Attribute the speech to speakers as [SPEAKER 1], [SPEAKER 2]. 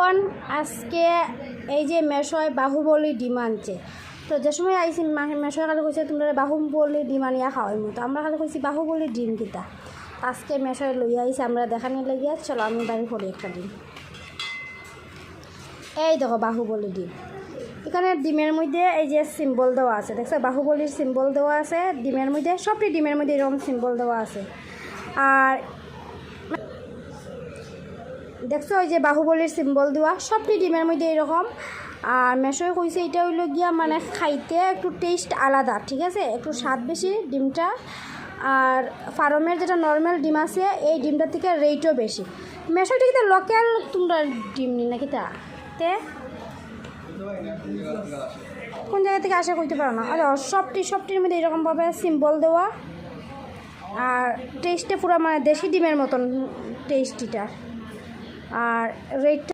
[SPEAKER 1] কোন আজকে এই যে মেশয় বাহুবলী ডিম আনছে তো যে সময় আইসি মেশয় খালি কইছে, তোমরা বাহুবলী ডিম আনিয়া খাওয়াই মতো আমরা খালি কইছি, বাহুবলী ডিম কিতা? আজকে মেশয় লইয়া আইসি আমরা দেখানি লাগিয়া চলো, আমি বাড়ি করি একটা ডিম। এই দেখো, বাহুবলী ডিম। এখানে ডিমের মধ্যে এই যে সিম্বল দেওয়া আছে, দেখছ? বাহুবলীর সিম্বল দেওয়া আছে, ডিমের মধ্যে, সবটি ডিমের মধ্যে এরকম সিম্বল দেওয়া আছে। আর দেখছ ওই যে বাহুবলীর সিম্বল দেওয়া, সবটি ডিমের মধ্যে এরকম আর মেশোয় কইছে, এটা হইল গিয়া মানে খাইতে একটু টেস্ট আলাদা, ঠিক আছে? একটু স্বাদ বেশি ডিমটা। আর ফার্মের যেটা নর্মাল ডিম আছে, এই ডিমটার থেকে রেটও বেশি। মেশোটা কিন্তু লোকাল তোমরা ডিম নি নাকি তা? তে? কোন জায়গা থেকে আসে কইতে পারো না। আর সবটি, সবটির মধ্যে এরকমভাবে সিম্বল দেওয়া। আর টেস্টে পুরো মানে দেশি ডিমের মতন টেস্টিটা আর রেটটা